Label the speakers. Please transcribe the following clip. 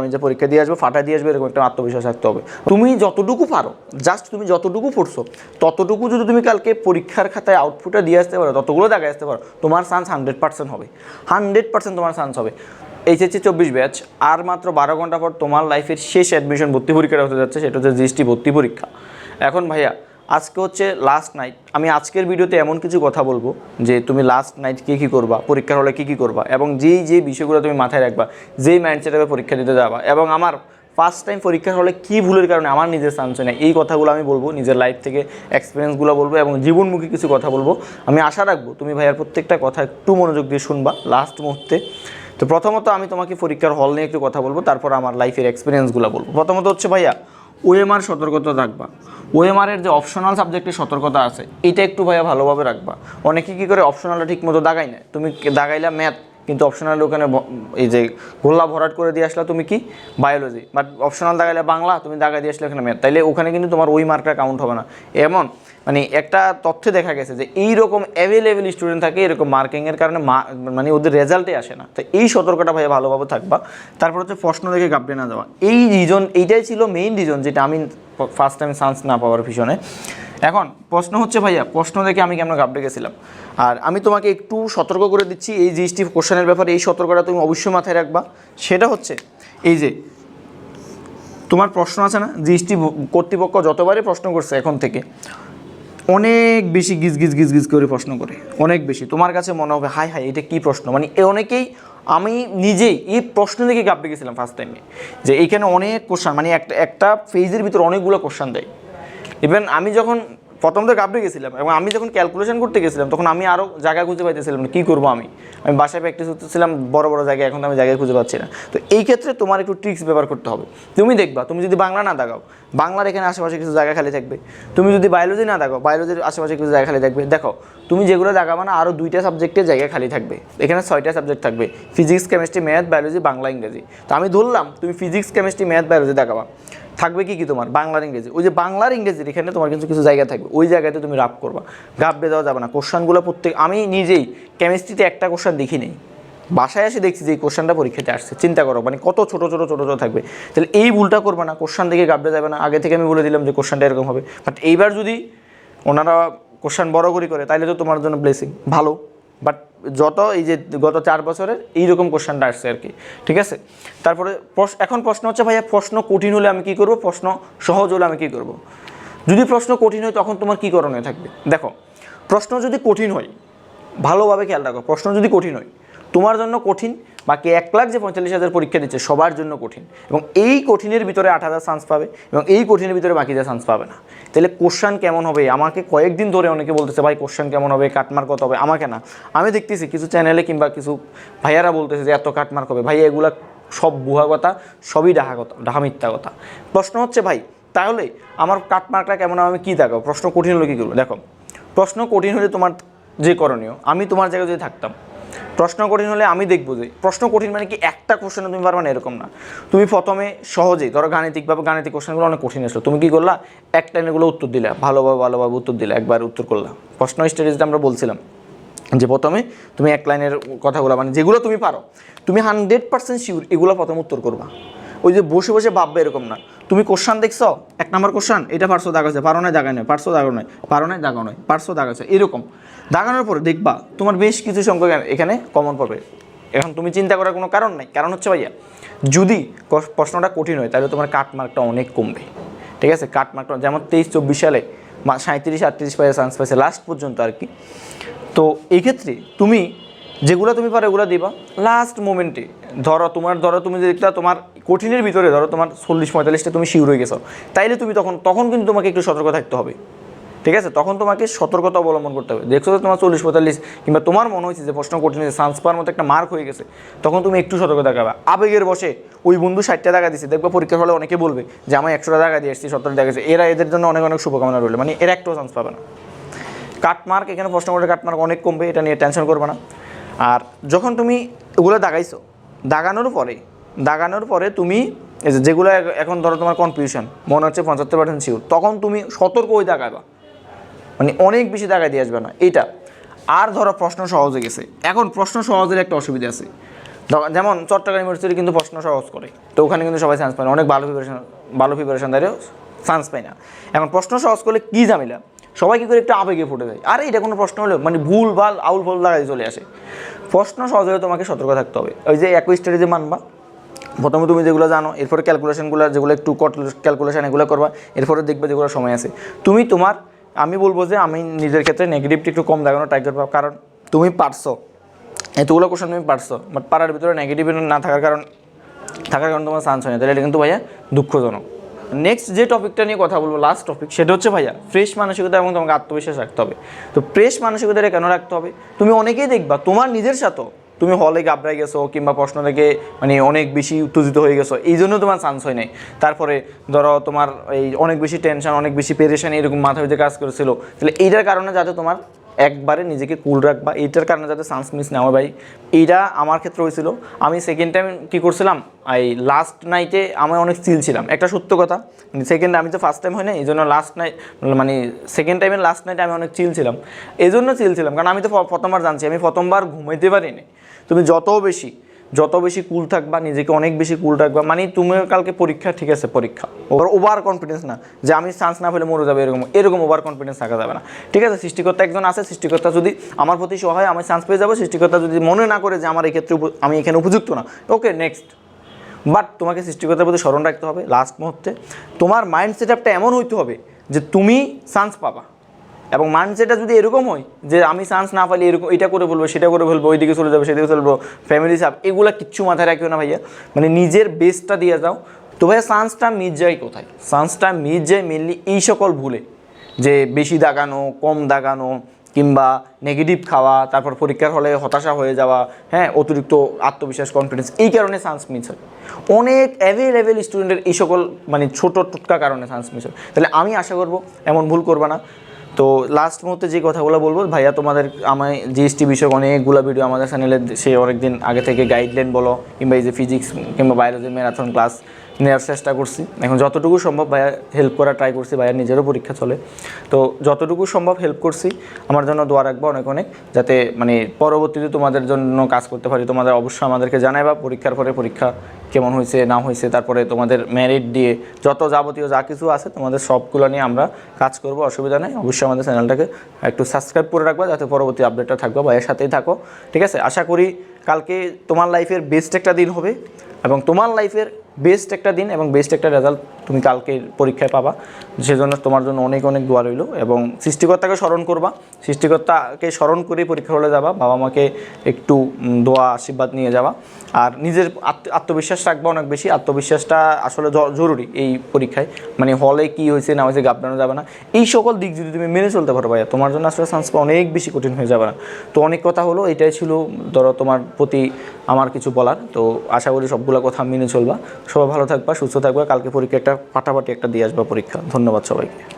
Speaker 1: আমি যে পরীক্ষা দিয়ে আসব ফাটা দিয়ে আসবে, এরকম একটা আত্মবিশ্বাস থাকতে হবে। তুমি যতটুকু পারো জাস্ট তুমি যতটুকু পড়ছো, ততটুকু যদি তুমি কালকে পরীক্ষার খাতায় আউটপুটটা দিয়ে আসতে পারো, ততগুলো দেখা আসতে পারো, তোমার চান্স হান্ড্রেড পার্সেন্ট হবে। হান্ড্রেড পার্সেন্ট তোমার চান্স হবে। এইচএসসি চব্বিশ ব্যাচ আর মাত্র বারো ঘণ্টা পর তোমার লাইফের শেষ অ্যাডমিশন ভর্তি পরীক্ষাটা হতে যাচ্ছে, সেটা হচ্ছে জিএসটি ভর্তি পরীক্ষা। এখন ভাইয়া আজকে হচ্ছে লাস্ট নাইট আমি আজকের ভিডিওতে এমন কিছু কথা বলব যে তুমি লাস্ট নাইট কী কী করবা, পরীক্ষার হলে কী কী করবা এবং যেই যে বিষয়গুলো তুমি মাথায় রাখবা, যেই মাইন্ডসেটে পরীক্ষা দিতে যাবা এবং আমার ফার্স্ট টাইম পরীক্ষার হলে কী ভুলের কারণে আমার নিজের চান্স হয় না, এই কথাগুলো আমি বলব, নিজের লাইফ থেকে এক্সপিরিয়েন্সগুলো বলব এবং জীবনমুখী কিছু কথা বলব। আমি আশা রাখব তুমি ভাইয়ার প্রত্যেকটা কথা একটু মনোযোগ দিয়ে শুনবা লাস্ট মুহূর্তে। তো প্রথমত আমি তোমাকে পরীক্ষার হল নিয়ে একটু কথা বলব, তারপর আমার লাইফের এক্সপিরিয়েন্সগুলো বলব। প্রথমত হচ্ছে ভাইয়া ওএমআর সতর্কতা রাখবা। ওএমআর যে অপশনাল সাবজেক্টে সতর্কতা আছে, এটা একটু ভাইয়া ভালোভাবে রাখবা। অনেকে কী করে অপশনালটা ঠিকমতো দাগাই না তুমি দাগাইলা ম্যাথ কিন্তু অপশনাল ওখানে এই যে গোল্লা ভরাট করে দিয়ে আসলে তুমি কি? বায়োলজি বাট অপশনাল দাগাইলে বাংলা, তুমি দাগাই দিয়ে আসলে ওখানে ম্যাথ তাইলে ওখানে কিন্তু তোমার ওই মার্কটা কাউন্ট হবে না। এমন মানে একটা তথ্যে দেখা গেছে যে এই রকম অ্যাভেলেবেল স্টুডেন্ট থাকে, এরকম মার্কিংয়ের কারণে মানে ওদের রেজাল্টে আসে না। তো এই সতর্কটা ভাই ভালোভাবে থাকবা। তারপর হচ্ছে প্রশ্ন দেখে গাবড়ে না যাওয়া। এই রিজন এইটাই ছিল মেইন রিজন যেটা আমি ফার্স্ট টাইম চান্স না পাওয়ার পিছনে। এখন প্রশ্ন হচ্ছে ভাইয়া, প্রশ্ন দেখে আমি কেমন গাবড়ে গেছিলাম। আর আমি তোমাকে একটু সতর্ক করে দিচ্ছি, এই জিএসটি কোশ্চেনের ব্যাপারে এই সতর্কটা তুমি অবশ্যই মাথায় রাখবা। সেটা হচ্ছে, এই যে তোমার প্রশ্ন আছে না, জিএসটি কর্তৃপক্ষ যতবারই প্রশ্ন করছে এখন থেকে, অনেক বেশি গিজ গিজ গিজ গিজ করে প্রশ্ন করে, অনেক বেশি। তোমার কাছে মনে হবে, হাই হাই, এটা কী প্রশ্ন? মানে এ অনেকেই, আমি নিজেই এই প্রশ্ন থেকে গাবড়ে গেছিলাম ফার্স্ট টাইমে যে এইখানে অনেক কোশ্চান মানে একটা একটা ফেজের ভিতর অনেকগুলো কোশ্চান দেয়। ইভেন আমি যখন প্রথম তো গাবড়ে গেছিলাম এবং আমি যখন ক্যালকুলেশন করতে গেছিলাম, তখন আমি আরও জায়গা খুঁজে পাইতেছিলাম কী করব আমি। আমি বাসায় প্র্যাকটিস করতেছিলাম, বড় বড় জায়গায়, এখন আমি জায়গায় খুঁজে পাচ্ছি না। তো এই ক্ষেত্রে তোমার একটু ট্রিক্স ব্যবহার করতে হবে। তুমি দেখবা, তুমি যদি বাংলা না দাগাও বাংলার এখানে আশেপাশে কিছু জায়গা খালি থাকবে। তুমি যদি বায়োলজি না দাগাও বায়োলজির আশেপাশে কিছু জায়গা খালি থাকবে। দেখো, তুমি যেগুলো দাগাবা না আরও দুইটা সাবজেক্টে জায়গা খালি থাকবে। এখানে ছয়টা সাবজেক্ট থাকবে physics chemistry math biology Bangla, ইংরেজি। তো আমি ধরলাম, তুমি ফিজিক্স কেমিস্ট্রি ম্যাথ বায়োলজি দেখাবা। থাকবে কি কি তোমার? বাংলার ইংরেজি। ওই যে বাংলার ইংরেজির এখানে তোমার কিন্তু কিছু জায়গা থাকবে। ওই জায়গাতে তুমি রাপ করবা। গাবড়ে দেওয়া যাবে না। কোশ্চানগুলো প্রত্যেক আমি নিজেই কেমিস্ট্রিতে একটা কোশ্চান দেখি নেই। বাসায় এসে দেখছি যে এই কোশ্চানটা পরীক্ষাতে আসছে। চিন্তা করো মানে কত ছোট ছোট ছোট ছোট থাকবে। তাহলে এই ভুলটা করবে না। কোশ্চান দেখে গাবড়ে যাবে না। আগে থেকে আমি বলে দিলাম যে কোশ্চানটা এরকম হবে। বাট এইবার যদি ওনারা কোশ্চান বড় করে করে তাহলে তো তোমার জন্য ব্লেসিং ভালো। বাট যত এই যে গত চার বছরের এইরকম কোশ্চেনটা আসছে আর কি, ঠিক আছে? তারপরে এখন প্রশ্ন হচ্ছে, ভাইয়া, প্রশ্ন কঠিন হলে আমি কি করব? প্রশ্ন সহজ হলে আমি কি করব? যদি প্রশ্ন কঠিন হয়, তখন তোমার কী করণীয় থাকবে? দেখো, প্রশ্ন যদি কঠিন হয়, ভালোভাবে খেয়াল রাখো, প্রশ্ন যদি কঠিন হয় তোমার জন্য কঠিন, বাকি এক লাখ যে পঁয়তাল্লিশ হাজার পরীক্ষা দিচ্ছে সবার জন্য কঠিন। এবং এই কঠিনের ভিতরে আট হাজার চান্স পাবে এবং এই কঠিনের ভিতরে বাকি যা চান্স পাবে না। তাহলে কোশ্চান কেমন হবে? আমাকে কয়েকদিন ধরে অনেকে বলতেছে, ভাই কোশ্চান কেমন হবে? কাটমার্ক কত হবে? আমাকে না। আমি দেখতেছি কিছু চ্যানেলে কিংবা কিছু ভাইয়ারা বলতেছে যে, এত কাটমার্ক হবে। ভাই, এগুলা সব বুহা কথা, সবই ডাহা কথা, ডাহা মিথ্যা কথা। প্রশ্ন হচ্ছে, ভাই, তাহলে আমার কাটমার্কটা কেমন আমি কী দেখাবো? প্রশ্ন কঠিন হলে কী করব দেখো, প্রশ্ন কঠিন হলে তোমার যে করণীয়, আমি তোমার জায়গায় যদি থাকতাম প্রশ্ন কঠিন হলে আমি দেখব যে, প্রশ্ন কঠিন মানে কি একটা কোশ্চেনে তুমি পারবে না, এরকম না। তুমি প্রথমে সহজেই, ধরো গাণিতিকভাবে গাণিতিক কোশ্চেনগুলো অনেক কঠিন আসলো, তুমি কি করলা? এক টাইমেগুলো উত্তর দিলা, ভালোভাবে ভালোভাবে উত্তর দিলা, একবার উত্তর করলা। প্রশ্ন স্টাডিজটা আমরা বলছিলাম যে, প্রথমে তুমি এক লাইনের কথাগুলো মানে যেগুলো তুমি পারো, তুমি হান্ড্রেড পার্সেন্ট শিওর এগুলো প্রথম উত্তর করবা। ওই যে বসে বসে ভাববে এরকম না। তুমি কোশ্চান দেখছ? এক নম্বর কোশ্চান এটা পারছ দাগাছে পারো নাই দাগা নয় পারছ দাগা নয় পারো নাই দাগা নয় পারছ দাগাছে এরকম। দাগানোর পরে দেখবা, তোমার বেশ কিছু সংখ্যক এখানে কমন পাবে এখন তুমি চিন্তা করার কোনো কারণ নাই। কারণ হচ্ছে ভাইয়া, যদি প্রশ্নটা কঠিন হয়, তাহলে তোমার কাট মার্কটা অনেক কমবে। ঠিক আছে? কাট মার্কটা যেমন তেইশ, চব্বিশ সালে সাঁত্রিশ আটত্রিশ পায়ে চান্স পাইছে লাস্ট পর্যন্ত আর কি। তো এই ক্ষেত্রে তুমি যেগুলো তুমি পারো ওগুলো দিবা। লাস্ট মোমেন্টে ধরো তোমার, ধরো তুমি যে দেখলা তোমার কঠিনের ভিতরে, ধরো তোমার চল্লিশ পঁয়তাল্লিশটা তুমি শিউর হয়ে গেছো, তাইলে তুমি তখন তখন কিন্তু তোমাকে একটু সতর্ক থাকতে হবে। ঠিক আছে? তখন তোমাকে সতর্কতা অবলম্বন করতে হবে। দেখছ যে তোমার চল্লিশ পঁয়তাল্লিশ, কিংবা তোমার মনে হয়েছে যে প্রশ্ন কঠিন হয়েছে সায়েন্স পাওয়ার মতো একটা মার্ক হয়ে গেছে, তখন তুমি একটু সতর্ক দেখাবে আবেগের বসে ওই বন্ধু ষাটটা টাকা দিচ্ছে দেখবে পরীক্ষার ফলে অনেকে বলবে যে আমি একশোটা টাকা দিয়ে এসেছি সত্তর টাকা এরা এদের জন্য অনেক অনেক শুভকামনা রইল। মানে এরা একটাও চান্স পাবে না। কাটমার্ক এখানে প্রশ্ন করে কাটমার্ক অনেক কমবে, এটা নিয়ে টেনশন করবে না। আর যখন তুমি ওগুলো দাগাইছো, দাগানোর পরে দাগানোর পরে তুমি যেগুলো এখন ধরো তোমার কনফিউশন মনে হচ্ছে পঁচাত্তর পার্সেন্ট শিওর তখন তুমি সতর্ক ওই দাগাবা মানে অনেক বেশি দাগাই দিয়ে আসবে না এটা আর ধরো প্রশ্ন সহজ গেছে। এখন প্রশ্ন সহজের একটা অসুবিধা আছে। যেমন চট্টগ্রাম ইউনিভার্সিটি কিন্তু প্রশ্ন সহজ করে, তো ওখানে কিন্তু সবাই চান্স পায় না। অনেক ভালো প্রিপারেশন ভালো প্রিপারেশন দাঁড়িয়েও চান্স পায় না। এখন প্রশ্ন সহজ করলে কী ঝামেলা? সবাই কী করে একটু আবেগে ফুটে যায় আরে, এটা কোনো প্রশ্ন হলো? মানে ভুল, ভালো, আউল, ফল লাগাই চলে আসে। প্রশ্ন সহজ হলে তোমাকে সতর্ক থাকতে হবে। ওই যে একই স্টেজে যে মানবা। প্রথমে তুমি যেগুলো জানো, এরপরে ক্যালকুলেশনগুলো যেগুলো একটু ক্যালকুলেশন এগুলো করবা, এরপরে দেখবে যেগুলো সময় আছে। তুমি তোমার, আমি বলব যে আমি নিজের ক্ষেত্রে নেগেটিভটি একটু কম দেখানো ট্রাই করব। কারণ তুমি পারছ। এতগুলো কোশ্চেন তুমি পারছ। বাট পারার ভিতরে নেগেটিভ না থাকার কারণ থাকার কারণ তোমার চান্স হয় না। তাহলে এটা কিন্তু ভাইয়া দুঃখজনক। নেক্সট যে টপিকটা নিয়ে কথা বলব লাস্ট টপিক সেটা হচ্ছে ভাইয়া ফ্রেশ মানসিকতা এবং তোমাকে আত্মবিশ্বাস রাখতে হবে। তো ফ্রেশ মানসিকতাটা কেন রাখতে হবে? তুমি অনেকেই দেখবা, তোমার নিজের সাথেও তুমি হলে গাবড়াই গেছো কিংবা প্রশ্ন থেকে মানে অনেক বেশি উত্তেজিত হয়ে গেছো, এই জন্য তোমার চান্স হয় নাই। তারপরে ধরো তোমার এই অনেক বেশি টেনশন অনেক বেশি পেরেশানি এরকম মাথা হইতে কাজ করেছিল। তাহলে এইটার কারণে যাতে তোমার একবারে নিজেকে কুল রাখবা এইটার কারণে যাতে চান্স মিস না হয়। ভাই এইটা আমার ক্ষেত্রে হয়েছিল। আমি সেকেন্ড টাইম কী করছিলাম? এই লাস্ট নাইটে আমি অনেক চিল ছিলাম। একটা সত্য কথা সেকেন্ড আমি তো ফার্স্ট টাইম হয় না এই জন্য লাস্ট নাইট মানে সেকেন্ড টাইমের লাস্ট নাইটে আমি অনেক চিল ছিলাম। এই জন্য চিল ছিলাম, কারণ আমি তো প্রথমবার জানছি, আমি প্রথমবার ঘুমাইতে পারিনি। তুমি যত বেশি যত বেশি কুল থাকবা, নিজেকে অনেক বেশি কুল রাখবা মানে তুমি কালকে পরীক্ষা, ঠিক আছে, পরীক্ষা। ওভার ওভার কনফিডেন্স না, যে আমি চান্স না পেলে মরে যাবে, এরকম এরকম ওভার কনফিডেন্স থাকা যাবে না। ঠিক আছে, সৃষ্টিকর্তা একজন আছে, সৃষ্টিকর্তা যদি আমার প্রতি সহায়, আমি চান্স পেয়ে যাব, সৃষ্টিকর্তা যদি মনে না করে যে আমার এই ক্ষেত্রে আমি এখানে উপযুক্ত না ওকে নেক্সট বাট তোমাকে সৃষ্টিকর্তার প্রতি স্মরণ রাখতে হবে লাস্ট মুহূর্তে। তোমার মাইন্ড সেট আপটা এমন হইতে হবে যে তুমি চান্স পাবা। এবং মাইন্ডসেটটা যদি এরকম হয়, যে আমি চান্স না পাইলে এরকম, এটা করে বলব সেটা করে বলব ওইদিকে চলে যাবে, সেদিকে চলে যাব ফ্যামিলি সাপ, এগুলো কিচ্ছু মাথায় রাখিও না ভাইয়া। মানে নিজের বেস্টটা দিয়ে যাও। তো ভাইয়া চান্সটা মিট যায় কোথায়? চান্সটা মিট যায় মেনলি এই সকল ভুলে। যে বেশি দাগানো, কম দাগানো, কিংবা নেগেটিভ খাওয়া, তারপর পরীক্ষার হলে হতাশা হয়ে যাওয়া হ্যাঁ অতিরিক্ত আত্মবিশ্বাস কনফিডেন্স এই কারণে চান্স মিস হয়। অনেক অ্যাভেলেবেল স্টুডেন্টের এই সকল মানে ছোট টুটকা কারণে চান্স মিস হয়। তাহলে আমি আশা করব, এমন ভুল করবে না। তো লাস্ট মুহূর্তে যে কথাগুলো বলব, ভাইয়া তোমাদের আমার জিএসটি বিষয়ক অনেকগুলো ভিডিও আমাদের চ্যানেলে সে অনেকদিন আগে থেকে গাইডলাইন বলো, কিংবা এই যে ফিজিক্স কিংবা বায়োলজি ম্যারাথন ক্লাস নেওয়ার চেষ্টা করছি। এখন যতটুকু সম্ভব ভাইয়া হেল্প করা ট্রাই করছি ভাইয়ার নিজেরও পরীক্ষা চলে। তো যতটুকু সম্ভব হেল্প করছি, আমার জন্য দোয়া রাখব অনেক অনেক, যাতে মানে পরবর্তীতে তোমাদের জন্য কাজ করতে পারি। তোমাদের অবশ্যই আমাদেরকে জানাইবা পরীক্ষার পরে পরীক্ষা কেমন হয়েছে, না হয়েছে, তারপরে তোমাদের মেরিট দিয়ে যত যাবতীয় যা কিছু আছে, তোমাদের সবগুলো নিয়ে আমরা কাজ করব, অসুবিধা নেই। অবশ্যই আমাদের চ্যানেলটাকে একটু সাবস্ক্রাইব করে রাখবা, যাতে পরবর্তী আপডেটটা থাকবে, ভাইয়ের সাথেই থাকো। ঠিক আছে? আশা করি কালকে তোমার লাইফের বেস্ট একটা দিন হবে এবং তোমার লাইফের বেস্ট একটা দিন এবং বেস্ট একটা রেজাল্ট তুমি কালকে পরীক্ষায় পাবা। সেজন্য তোমার জন্য অনেক অনেক দোয়া রইল এবং সৃষ্টিকর্তাকে স্মরণ করবা। সৃষ্টিকর্তাকে স্মরণ করে পরীক্ষা হলে যাবা, বাবা মাকে একটু দোয়া, আশীর্বাদ নিয়ে যাওয়া আর নিজের আত্ম- আত্মবিশ্বাস রাখবা অনেক বেশি। আত্মবিশ্বাসটা আসলে জরুরি এই পরীক্ষায়। মানে হলে কি হয়েছে, না হয়েছে গাবড়ানো যাবে না। এই সকল দিক যদি তুমি মেনে চলতে পারো ভাইয়া, তোমার জন্য আসলে চান্স অনেক বেশি কঠিন হয়ে যাবে না। তো অনেক কথা হলো, এটাই ছিল ধরো তোমার প্রতি আমার কিছু বলার। তো আশা করি সবগুলো কথা মেনে চলবা। সবাই ভালো থাকবা, সুস্থ থাকবা। কালকে পরীক্ষা একটা ফাটাফাটি একটা দিয়ে আসবা পরীক্ষা। ধন্যবাদ সবাইকে।